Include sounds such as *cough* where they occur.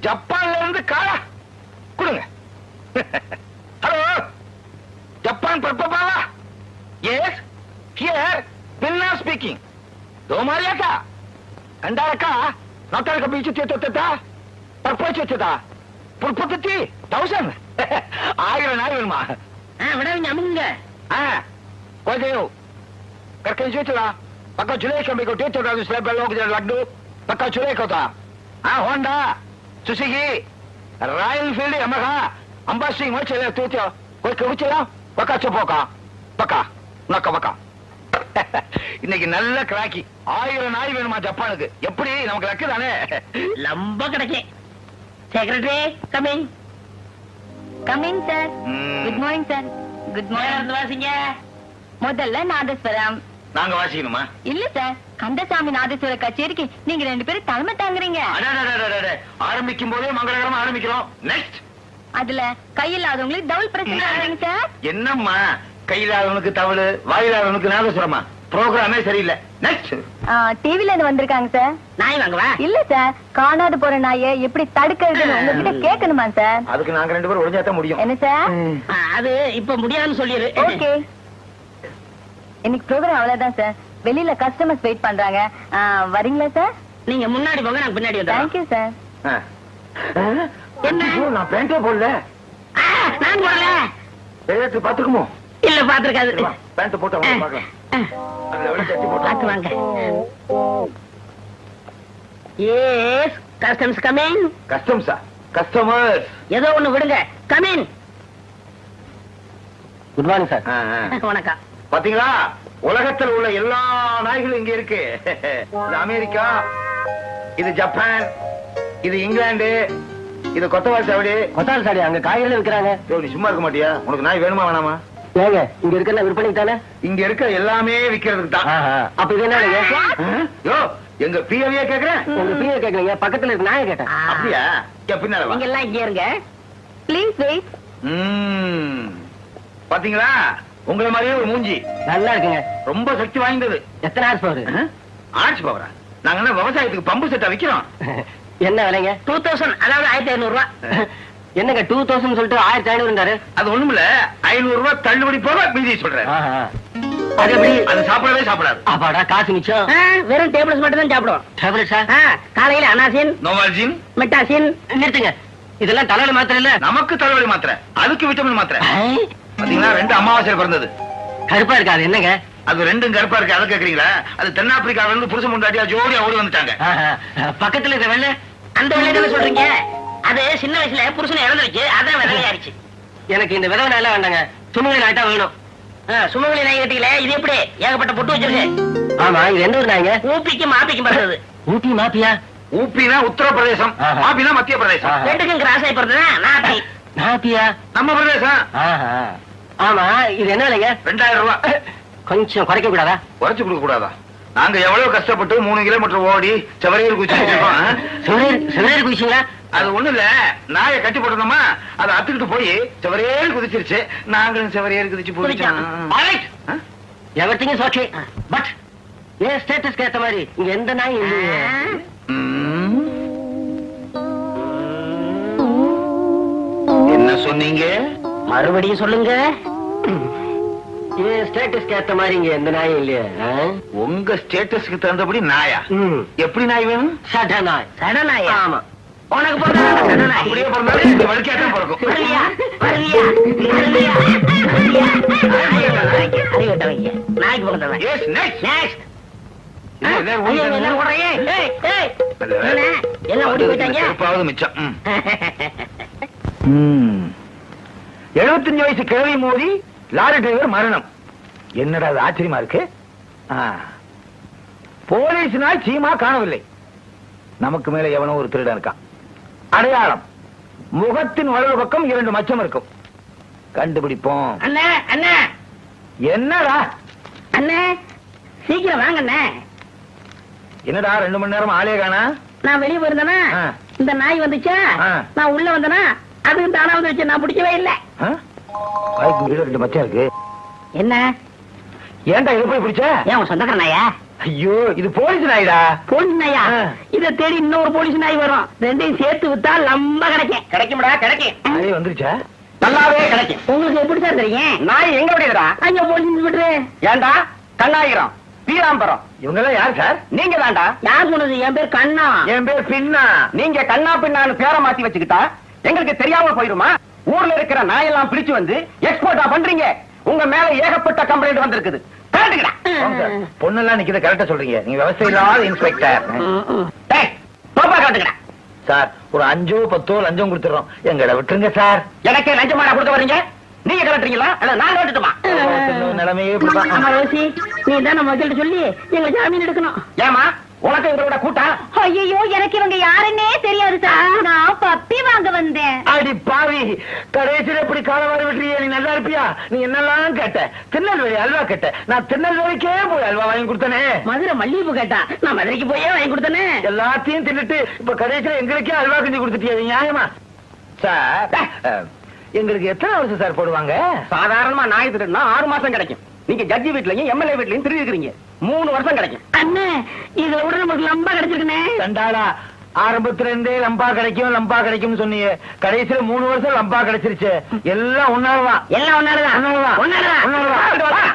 ஜப்பான்ல இருந்து காரா கொடுங்க. ஹலோ ஜப்பான் பர்பபாவா எஸ் ஹியர் பின்னா ஸ்பீக்கிங் கண்டாரக்கா நொத்தாரக்க பீச்சு தீர்த்தா பர்போச்சு வச்சதா புற்பத்தி தௌசண்ட் ஆயிரம் நாய் வேணுமா ஆ, விடாதீங்க அமுங்க Ah, in Svizzera, paka Giuleco mi contento da sarebbe logo del lagdu, paka Giuleco ta. Ah, Honda, Suzuki, Royal Enfield, Yamaha, Ambassador வச்சல தூத்தியோ, கொய்க்கு வச்சல, பக்கா நக்க பக்கா. இன்னைக்கு நல்ல கிராக்கி ஆயிரம் நாய் வேணுமா ஜப்பானுக்கு எப்படி நமக்கு லக்கு தானே லம்ப கிடைக்கு secretary coming coming sir. Good morning sir good morning வாசிங்க? முதல்ல நாதஸ்வரம். நாங்க வாசிக்கணுமா? இல்ல சார் கந்தசாமி நாதஸ்வர கச்சேரிக்கு நீங்க ரெண்டு பேரும் தலைமை தாங்குறீங்க. ஆரம்பிக்கும் போதே மங்களகரமா ஆரம்பிக்கிறோம். நெக்ஸ்ட் அதுல கையில்லாதவங்களுக்கு டபுள் பிரச்சனை சார் என்னம்மா? கையிலாதவனுக்கு தவளு வாயிலாதவனுக்கு நாதசுரமா ப்ரோக்ராமே சரியில்லை. நெக்ஸ்ட் டிவில இருந்து வந்திருக்காங்க சார் நாய் வாங்கவா? இல்ல சார் காணாது போற நாயை எப்படி தடுக்கிறதுன்னு உங்ககிட்ட கேட்கணுமா சார் அதுக்கு நாங்க ரெண்டு பேரும் ஒளிஞ்சாதான் முடியும். என்ன சார் அது இப்ப முடியாதுன்னு சொல்லிரு. ஓகே. இன்னைக்கு ப்ரோக்ராம் அவ்வளவுதான் சார் வெளியில கஸ்டமர்ஸ் வெயிட் பண்றாங்க. வரீங்களா சார் நீங்க முன்னாடி போங்க நான் பின்னாடி வந்துடுறேன். Thank you sir. என்ன? நான் பேண்டே போடல. நான் போடல. பாத்துக்குமோ இல்ல பாத்துருக்காது பேண்ட் போட்டு அவங்க பார்க்கலாம். பாத்து வாங்க. எஸ் கஸ்டம்ஸ் கமிங் கஸ்டம்ஸா கஸ்டமர்ஸ் ஏதோ ஒண்ணு விடுங்க. கமிங் குட் மார்னிங் சார் வணக்கம். பாத்தீங்களா? உலகத்தில் உள்ள எல்லா நாய்களும் இங்க இருக்கு. *laughs* இது அமெரிக்கா இது ஜப்பான் இது இங்கிலாந்து இது கொத்தவால் சாவடி. கொத்தால் சாடி அங்க யோ, நீ சும்மா இருக்க மாட்டியா? உனக்கு நாய் வேணுமா வேணாமா? ஏங்க இங்க இருக்கிற விற்பனைக்கு தானே? இங்க இருக்க எல்லாமே விக்கிறதுக்கு தான். அப்ப இது என்னங்க ஆ? யோ எங்க பிஏவியே கேக்குறேன் உங்க பிரிய கேக்குறீங்க பக்கத்துல இருக்க நாயை கேட்டேன். அப்படியா? பின்னால. நீங்க எல்லாம் இங்க இருங்க. Please wait. பாத்தீங்களா? உங்களை மாதிரியே ஒரு மூஞ்சி. நல்லா இருக்குங்க. ரொம்ப சக்தி வாய்ந்தது. எத்தனை ஹார்ஸ் பவர்? ஆட்சி பவரா? நாங்க என்ன விவசாயத்துக்கு பம்பு செட்டா விக்கிறோம்? *laughs* என்ன விலைங்க? டூ தௌசண்ட் அதாவது ஆயிரத்தி ஐநூறு ரூபா என்னங்க டூ தௌசண்ட் சொல்லிட்டு ஆயிரத்தி ஐநூறுங்காரு அது ஒண்ணுமில்ல ஐநூறு ரூபாய் தள்ளுபடி போக மீதி சொல்றேன் அது எப்படி? அது சாப்பிடவே சாப்பிடாது. அப்பாடா காசு மிச்சம். வெறும் டேபிள்ஸ் மட்டும் தான் சாப்பிடுவோம். டேப்லெட்ஸா ஆ, காலையில அனாசின் நோவால்ஜின்? மெட்டாசின். நிறுத்துங்க. இதெல்லாம் தலையில மாத்திரம் இல்ல. நமக்கு தலைவலி மாத்திரை அதுக்கு விட்டமின் மாத்திரை. பாத்தீங்களா ரெண்டு அமாவாசையில பிறந்தது. கருப்பா இருக்காது என்னங்க? அது ரெண்டும் கருப்பா இருக்கு அதை கேக்குறீங்களா? அது தென்னாப்பிரிக்காவில இருந்து புருஷன் முண்டாட்டியா ஜோடியா ஓடி வந்துட்டாங்க. பக்கத்துல இருக்க வெள்ளை அந்த விலையில சொல்றீங்க? அது சின்ன வயசுல புருஷனை இழந்துருச்சு அதான் விலையாயிருச்சு எனக்கு இந்த விதவை நல்லா வேண்டாங்க. சுமங்கலி நாட்டா வேணும். சுமங்கலி நாய் கட்டிக்கல இது எப்படி? ஏகப்பட்ட பொட்டு வச்சிருக்கு. ஆமா இது எந்த ஊர் நாய்ங்க? ஊப்பிக்கும் மாப்பிக்கும் பிறந்தது. ஊட்டி மாப்பியா? ஊப்பினா உத்தரப்பிரதேசம் ஆஹா. ஆப்பினா மத்திய பிரதேசம். ரெண்டுக்கும் கிராஸ் ஆகி பிறந்ததுதான் நாப்பி. மாப்பியா நம்ம பிரதேசம். ஆஹா. ஆமா இது என்ன விலைங்க? ரெண்டாயிரம் ரூபாய் கொஞ்சம் குறைக்க கூடாதா குறைச்சு கொடுக்க கூடாதா நாங்க எவ்வளவு கஷ்டப்பட்டு மூணு கிலோமீட்டர் ஓடி குச்சி சிவரேர் சிவரேர் குதிச்சிங்களா அது ஒண்ணு இல்ல. நாயை கட்டி போட்டோமா அதை அத்துக்கிட்டு போய் செவரேல் குதிச்சிருச்சு. நாங்களும் செவரேல் குதிச்சு போயிட்டோம்? எவர்த்திங் ஓகே பட் ஏன் ஸ்டேட்டஸ்க்கு ஏத்த மாதிரி இங்க எந்த நாய் இல்லையே. என்ன சொன்னீங்க? மறுபடியும் சொல்லுங்க. ஏன் ஸ்டேட்டஸ்க்கு ஏத்த மாதிரி இங்க எந்த நாயும் இல்லையே? உங்க ஸ்டேட்டஸ்க்கு தகுந்தபடி நாயா. எப்படி நாய் வேணும்? சட்ட நாய். சடனாயா ஆமா. உனக்கு பிறந்த சடனாய் அப்படியே பிறந்தாலும் இந்த பிறக்கும். வருவியா வருவியா வருவியா அறிவிட்டவங்க நாய்க்கு பிறந்தவன். நெக்ஸ்ட். 75 *laughs* வயசு கிழவி மோதி லாரி டிரைவர் மரணம். என்னடா அது ஆச்சரியமா இருக்கு. போலீஸ்னால் சீமா காணவில்லை. நமக்கு மேல எவனோ ஒரு திருடன் இருக்கான். அடையாளம் முகத்தின் வலது பக்கம் இரண்டு மச்சம் இருக்கும். கண்டுபிடிப்போம். அண்ணே அண்ணே. என்னடா? அண்ணே சீக்கிரம் வாங்க அண்ணே. என்னடா ரெண்டு மணி நேரம் ஆளே காணா? நான் வெளியே போயிருந்தேனா. இந்த நாய் வந்துச்சா. நான் உள்ள வந்தேனா? அதுவும் தானா வந்து வச்சு நான் பிடிக்கவே இல்லை. ரெண்டு மச்சம் இருக்கு. என்ன? ஏன்டா இதை போய் பிடிச்ச? ஏன் உன் சொந்தக்கார நாயா? ஐயோ இது போலீஸ் நாயிடா. போலீஸ் நாயா. இத தேடி இன்னொரு போலீஸ் நாய் வரும். ரெண்டையும் சேர்த்து வித்தா லம்ப கிடைக்கும். கிடைக்கும்டா கிடைக்கும். நாய் வந்துருச்சா? நல்லாவே கிடைக்கும். உங்களுக்கு எப்படி சார் தெரியும்? நாய் எங்க விடுறா அங்க போலீஸ் இன்ஸ்பெக்டர் ஏன்டா? கண்ணாயிரம். பீராம்பரம். இவங்க எல்லாம் யார் சார்? நீங்க தான்டா யார் சொன்னது? என் பேர் கண்ணா. என் பேர் பின்னா. நீங்க கண்ணா பின்னான்னு பேரை மாத்தி வச்சுக்கிட்டா எங்களுக்கு தெரியாம போயிருமா? ஊர்ல இருக்கிற நாயெல்லாம் பிடிச்சு வந்து எக்ஸ்போர்ட்டா பண்றீங்க. உங்க மேல ஏகப்பட்ட கம்ப்ளைண்ட் வந்திருக்குது. பொண்ணெல்லாம் நிக்கிற கரெக்டா சொல்றீங்க. நீங்க விவசாய இல்லாத இன்ஸ்பெக்டர் சார் ஒரு அஞ்சோ பத்தோ லஞ்சம் கொடுத்துறோம் எங்களை விட்டுருங்க சார். எனக்கு லஞ்சமாடா கொடுக்க வர்றீங்க? நீங்க கலட்டுறீங்களா? நான் கலட்டுமா நிலைமையே ரோசி. நீ தான் நம்ம சொல்லி எங்க ஜாமீன் எடுக்கணும். ஏமா உனக்கு எங்களோட கூட்டம் ஐயோ எனக்கு இவங்க யாருன்னே தெரியாது சார். நான் பப்பி வாங்க வந்தேன். அடி பாவி. கடைசியில் எப்படி காலவாரி விட்டுறிய நீ நல்லா இருப்பியா? நீ என்னெல்லாம் கேட்ட? திருநெல்வேலி அல்வா கேட்ட. நான் திருநெல்வேலிக்கே போய் அல்வா வாங்கி கொடுத்தனே. மதுரை மல்லிகைப்பூ கேட்டா நான் மதுரைக்கு போயே வாங்கி கொடுத்தனே. எல்லாத்தையும் தின்னுட்டு இப்ப கடைசியில் எங்களுக்கே அல்வா கிண்டி கொடுத்துட்டியா நியாயமா? சார் எங்களுக்கு எத்தனை வருஷம் சார் போடுவாங்க? சாதாரணமா நாய் திருடுனா ஆறு மாசம் கிடைக்கும். நீங்க ஜட்ஜி வீட்லயும் எம்எல்ஏ வீட்லயும் திருடி இருக்கிறீங்க மூணு வருஷம் கிடைக்கும் அண்ணே இதை விட நமக்கு லம்பா கிடைச்சிருக்குனே தண்டாளா ஆரம்பத்துல இருந்தே லம்பா கிடைக்கும் லம்பா கிடைக்கும்னு சொன்னீங்க கடைசியில மூணு வருஷம் லம்பா கிடைச்சிருச்சு எல்லாம் ஒன்னாலதான் எல்லாம் ஒன்னாலதான் ஒன்னாலதான் ஒன்னாலதான்